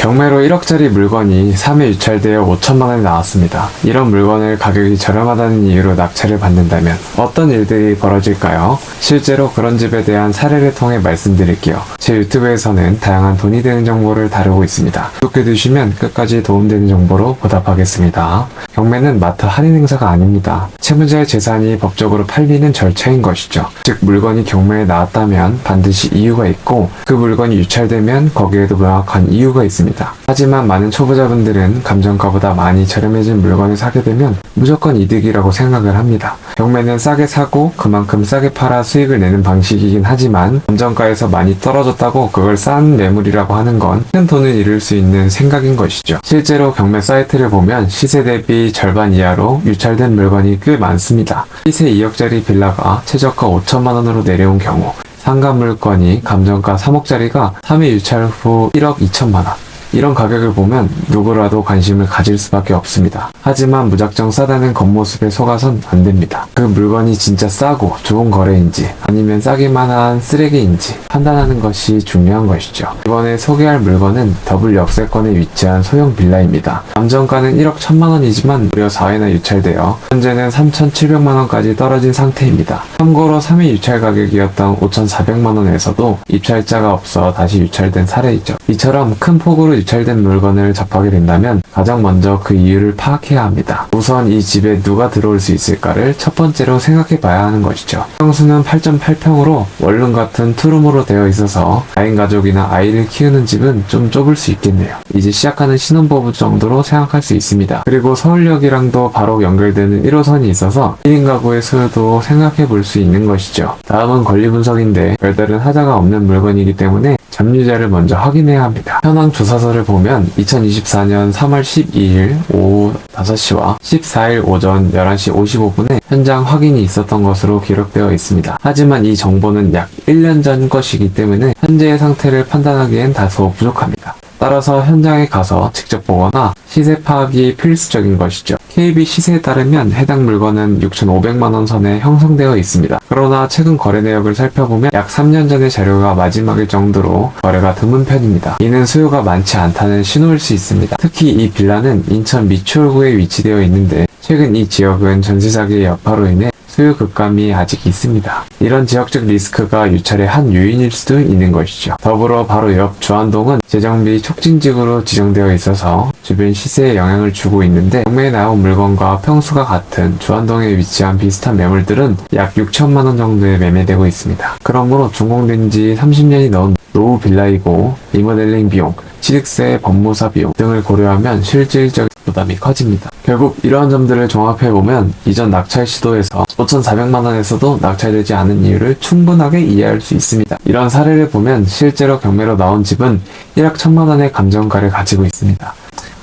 경매로 1억짜리 물건이 3회 유찰되어 5천만 원에 나왔습니다. 이런 물건을 가격이 저렴하다는 이유로 낙찰을 받는다면 어떤 일들이 벌어질까요? 실제로 그런 집에 대한 사례를 통해 말씀드릴게요. 제 유튜브에서는 다양한 돈이 되는 정보를 다루고 있습니다. 구독해 주시면 끝까지 도움되는 정보로 보답하겠습니다. 경매는 마트 할인 행사가 아닙니다. 채무자의 재산이 법적으로 팔리는 절차인 것이죠. 즉 물건이 경매에 나왔다면 반드시 이유가 있고 그 물건이 유찰되면 거기에도 명확한 이유가 있습니다. 하지만 많은 초보자분들은 감정가보다 많이 저렴해진 물건을 사게 되면 무조건 이득이라고 생각을 합니다. 경매는 싸게 사고 그만큼 싸게 팔아 수익을 내는 방식이긴 하지만 감정가에서 많이 떨어졌다고 그걸 싼 매물이라고 하는 건 큰 돈을 잃을 수 있는 생각인 것이죠. 실제로 경매 사이트를 보면 시세 대비 절반 이하로 유찰된 물건이 꽤 많습니다. 시세 2억짜리 빌라가 최저가 5천만 원으로 내려온 경우 상가 물건이 감정가 3억짜리가 3회 유찰 후 1억 2천만 원. 이런 가격을 보면 누구라도 관심을 가질 수밖에 없습니다. 하지만 무작정 싸다는 겉모습에 속아선 안 됩니다. 그 물건이 진짜 싸고 좋은 거래인지 아니면 싸기만 한 쓰레기인지 판단하는 것이 중요한 것이죠. 이번에 소개할 물건은 더블 역세권에 위치한 소형 빌라입니다. 감정가는 1억 1천만 원이지만 무려 4회나 유찰되어 현재는 3,700만 원까지 떨어진 상태입니다. 참고로 3회 유찰 가격이었던 5,400만 원에서도 입찰자가 없어 다시 유찰된 사례이죠. 이처럼 큰 폭으로 유찰된 물건을 접하게 된다면 가장 먼저 그 이유를 파악해야 합니다. 우선 이 집에 누가 들어올 수 있을까를 첫 번째로 생각해 봐야 하는 것이죠. 평수는 8.8평으로 원룸 같은 투룸으로 되어 있어서 4인 가족이나 아이를 키우는 집은 좀 좁을 수 있겠네요. 이제 시작하는 신혼부부 정도로 생각할 수 있습니다. 그리고 서울역이랑도 바로 연결되는 1호선이 있어서 1인 가구의 수요도 생각해 볼 수 있는 것이죠. 다음은 권리 분석인데 별다른 하자가 없는 물건이기 때문에 점유자를 먼저 확인해야 합니다. 현황 조사서를 보면 2024년 3월 12일 오후 5시와 14일 오전 11시 55분에 현장 확인이 있었던 것으로 기록되어 있습니다. 하지만 이 정보는 약 1년 전 것이기 때문에 현재의 상태를 판단하기엔 다소 부족합니다. 따라서 현장에 가서 직접 보거나 시세 파악이 필수적인 것이죠. KB 시세에 따르면 해당 물건은 6,500만원 선에 형성되어 있습니다. 그러나 최근 거래 내역을 살펴보면 약 3년 전의 자료가 마지막일 정도로 거래가 드문 편입니다. 이는 수요가 많지 않다는 신호일 수 있습니다. 특히 이 빌라는 인천 미추홀구에 위치되어 있는데 최근 이 지역은 전세 사기의 여파로 인해 수요 급감이 아직 있습니다. 이런 지역적 리스크가 유찰의 한 요인일 수도 있는 것이죠. 더불어 바로 옆 주안동은 재정비 촉진지구로 지정되어 있어서 주변 시세에 영향을 주고 있는데 경매에 나온 물건과 평수가 같은 주안동에 위치한 비슷한 매물들은 약 6천만 원 정도에 매매되고 있습니다. 그러므로 준공된 지 30년이 넘은 노후 빌라이고 리모델링 비용, 취득세, 법무사 비용 등을 고려하면 실질적 부담이 커집니다. 결국 이러한 점들을 종합해보면 이전 낙찰 시도에서 5,400만 원에서도 낙찰되지 않은 이유를 충분하게 이해할 수 있습니다. 이런 사례를 보면 실제로 경매로 나온 집은 1억 1천만 원의 감정가를 가지고 있습니다.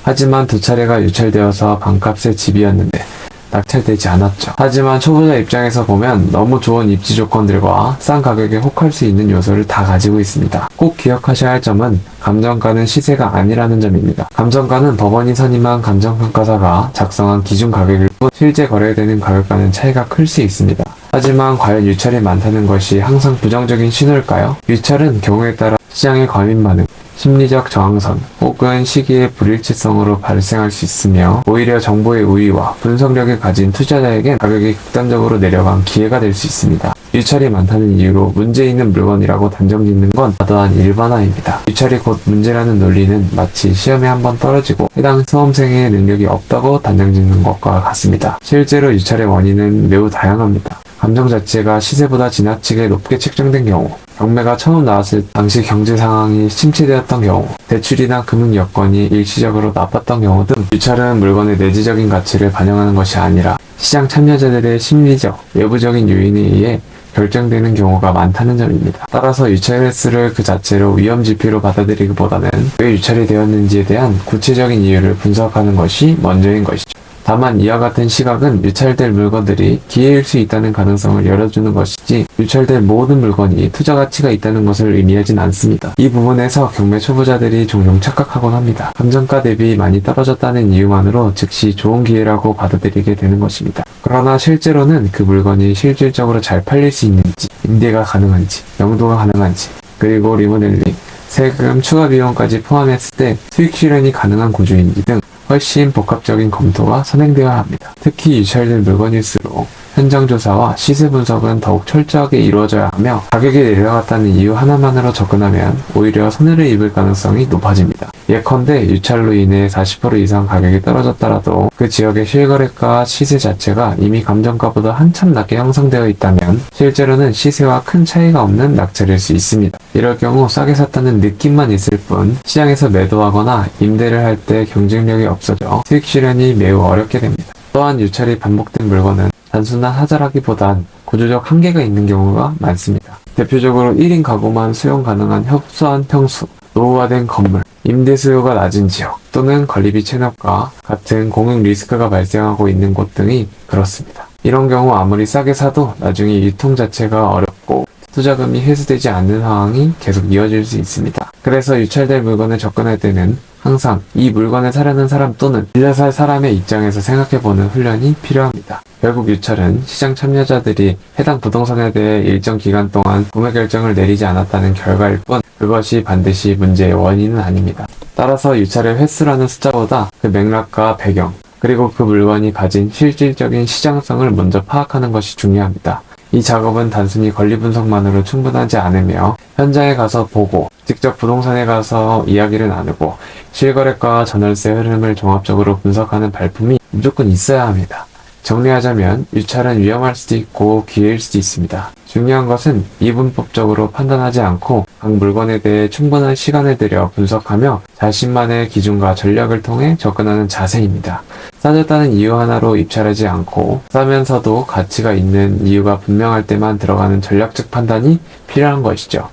하지만 두 차례가 유찰되어서 반값의 집이었는데 낙찰되지 않았죠. 하지만 초보자 입장에서 보면 너무 좋은 입지 조건들과 싼 가격에 혹할 수 있는 요소를 다 가지고 있습니다. 꼭 기억하셔야 할 점은 감정가는 시세가 아니라는 점입니다. 감정가는 법원이 선임한 감정평가사가 작성한 기준 가격일 뿐 실제 거래되는 가격과는 차이가 클 수 있습니다. 하지만 과연 유찰이 많다는 것이 항상 부정적인 신호일까요? 유찰은 경우에 따라 시장의 과민 반응, 심리적 저항선 혹은 시기의 불일치성으로 발생할 수 있으며 오히려 정보의 우위와 분석력을 가진 투자자에겐 가격이 극단적으로 내려간 기회가 될 수 있습니다. 유찰이 많다는 이유로 문제 있는 물건이라고 단정 짓는 건 과도한 일반화입니다. 유찰이 곧 문제라는 논리는 마치 시험에 한 번 떨어지고 해당 수험생의 능력이 없다고 단정 짓는 것과 같습니다. 실제로 유찰의 원인은 매우 다양합니다. 감정 자체가 시세보다 지나치게 높게 책정된 경우, 경매가 처음 나왔을 당시 경제 상황이 침체되었던 경우, 대출이나 금융 여건이 일시적으로 나빴던 경우 등 유찰은 물건의 내재적인 가치를 반영하는 것이 아니라 시장 참여자들의 심리적, 외부적인 요인에 의해 결정되는 경우가 많다는 점입니다. 따라서 유찰 횟수를 그 자체로 위험 지표로 받아들이기보다는 왜 유찰이 되었는지에 대한 구체적인 이유를 분석하는 것이 먼저인 것이죠. 다만 이와 같은 시각은 유찰될 물건들이 기회일 수 있다는 가능성을 열어주는 것이지 유찰될 모든 물건이 투자 가치가 있다는 것을 의미하진 않습니다. 이 부분에서 경매 초보자들이 종종 착각하곤 합니다. 감정가 대비 많이 떨어졌다는 이유만으로 즉시 좋은 기회라고 받아들이게 되는 것입니다. 그러나 실제로는 그 물건이 실질적으로 잘 팔릴 수 있는지, 임대가 가능한지, 명도가 가능한지, 그리고 리모델링, 세금, 추가 비용까지 포함했을 때 수익 실현이 가능한 구조인지 등 훨씬 복합적인 검토가 선행되어야 합니다. 특히 유찰된 물건일수록 현장 조사와 시세 분석은 더욱 철저하게 이루어져야 하며 가격이 내려갔다는 이유 하나만으로 접근하면 오히려 손해를 입을 가능성이 높아집니다. 예컨대 유찰로 인해 40% 이상 가격이 떨어졌더라도 그 지역의 실거래가 시세 자체가 이미 감정가보다 한참 낮게 형성되어 있다면 실제로는 시세와 큰 차이가 없는 낙찰일 수 있습니다. 이럴 경우 싸게 샀다는 느낌만 있을 뿐 시장에서 매도하거나 임대를 할 때 경쟁력이 없어져 수익 실현이 매우 어렵게 됩니다. 또한 유찰이 반복된 물건은 단순한 하자라기보단 구조적 한계가 있는 경우가 많습니다. 대표적으로 1인 가구만 수용 가능한 협소한 평수, 노후화된 건물, 임대 수요가 낮은 지역 또는 관리비 체납과 같은 공용 리스크가 발생하고 있는 곳 등이 그렇습니다. 이런 경우 아무리 싸게 사도 나중에 유통 자체가 어렵고 투자금이 회수되지 않는 상황이 계속 이어질 수 있습니다. 그래서 유찰될 물건에 접근할 때는 항상 이 물건을 사려는 사람 또는 빌려 살 사람의 입장에서 생각해보는 훈련이 필요합니다. 결국 유찰은 시장 참여자들이 해당 부동산에 대해 일정 기간 동안 구매 결정을 내리지 않았다는 결과일 뿐 그것이 반드시 문제의 원인은 아닙니다. 따라서 유찰의 횟수라는 숫자보다 그 맥락과 배경 그리고 그 물건이 가진 실질적인 시장성을 먼저 파악하는 것이 중요합니다. 이 작업은 단순히 권리 분석만으로 충분하지 않으며 현장에 가서 보고 직접 부동산에 가서 이야기를 나누고 실거래가 전월세 흐름을 종합적으로 분석하는 발품이 무조건 있어야 합니다. 정리하자면 유찰은 위험할 수도 있고 기회일 수도 있습니다. 중요한 것은 이분법적으로 판단하지 않고 각 물건에 대해 충분한 시간을 들여 분석하며 자신만의 기준과 전략을 통해 접근하는 자세입니다. 싸졌다는 이유 하나로 입찰하지 않고 싸면서도 가치가 있는 이유가 분명할 때만 들어가는 전략적 판단이 필요한 것이죠.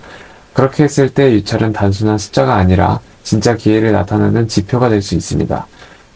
그렇게 했을 때 유찰은 단순한 숫자가 아니라 진짜 기회를 나타내는 지표가 될 수 있습니다.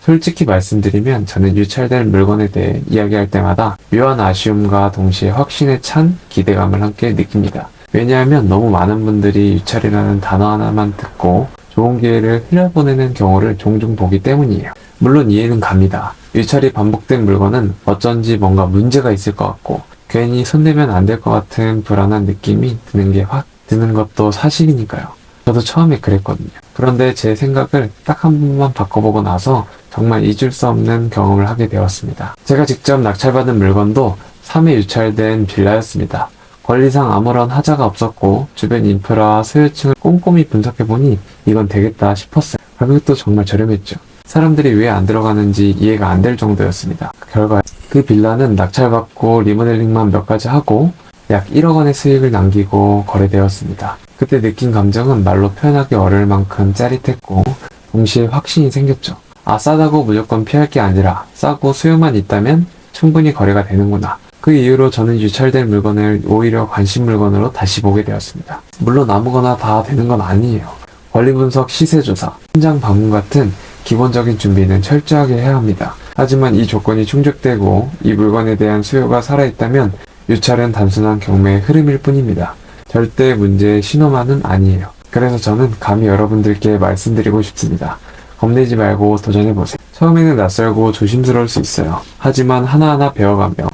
솔직히 말씀드리면 저는 유찰될 물건에 대해 이야기할 때마다 묘한 아쉬움과 동시에 확신에 찬 기대감을 함께 느낍니다. 왜냐하면 너무 많은 분들이 유찰이라는 단어 하나만 듣고 좋은 기회를 흘려보내는 경우를 종종 보기 때문이에요. 물론 이해는 갑니다. 유찰이 반복된 물건은 어쩐지 뭔가 문제가 있을 것 같고 괜히 손대면 안 될 것 같은 불안한 느낌이 드는 게 확 드는 것도 사실이니까요. 저도 처음에 그랬거든요. 그런데 제 생각을 딱 한 번만 바꿔보고 나서 정말 잊을 수 없는 경험을 하게 되었습니다. 제가 직접 낙찰받은 물건도 3회 유찰된 빌라였습니다. 권리상 아무런 하자가 없었고 주변 인프라 소유층을 꼼꼼히 분석해보니 이건 되겠다 싶었어요. 가격도 정말 저렴했죠. 사람들이 왜 안 들어가는지 이해가 안 될 정도였습니다. 그 결과 그 빌라는 낙찰받고 리모델링만 몇 가지 하고 약 1억 원의 수익을 남기고 거래되었습니다. 그때 느낀 감정은 말로 표현하기 어려울 만큼 짜릿했고 동시에 확신이 생겼죠. 아 싸다고 무조건 피할 게 아니라 싸고 수요만 있다면 충분히 거래가 되는구나. 그 이후로 저는 유찰될 물건을 오히려 관심 물건으로 다시 보게 되었습니다. 물론 아무거나 다 되는 건 아니에요. 권리 분석, 시세 조사, 현장 방문 같은 기본적인 준비는 철저하게 해야 합니다. 하지만 이 조건이 충족되고 이 물건에 대한 수요가 살아있다면 유찰은 단순한 경매의 흐름일 뿐입니다. 절대 문제의 신호만은 아니에요. 그래서 저는 감히 여러분들께 말씀드리고 싶습니다. 겁내지 말고 도전해보세요. 처음에는 낯설고 조심스러울 수 있어요. 하지만 하나하나 배워가며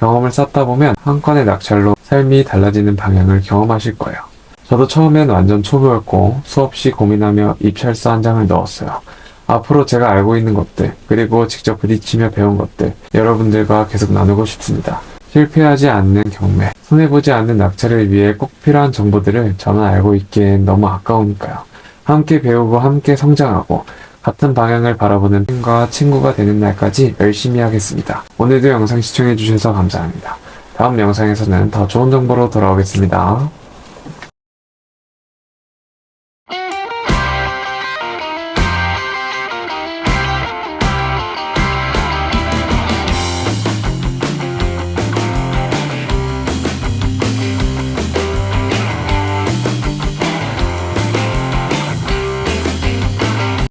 경험을 쌓다 보면 한 건의 낙찰로 삶이 달라지는 방향을 경험하실 거예요. 저도 처음엔 완전 초보였고 수없이 고민하며 입찰서 한 장을 넣었어요. 앞으로 제가 알고 있는 것들, 그리고 직접 부딪히며 배운 것들, 여러분들과 계속 나누고 싶습니다. 실패하지 않는 경매, 손해보지 않는 낙찰을 위해 꼭 필요한 정보들을 저는 알고 있기엔 너무 아까우니까요. 함께 배우고 함께 성장하고 같은 방향을 바라보는 팀과 친구가 되는 날까지 열심히 하겠습니다. 오늘도 영상 시청해주셔서 감사합니다. 다음 영상에서는 더 좋은 정보로 돌아오겠습니다.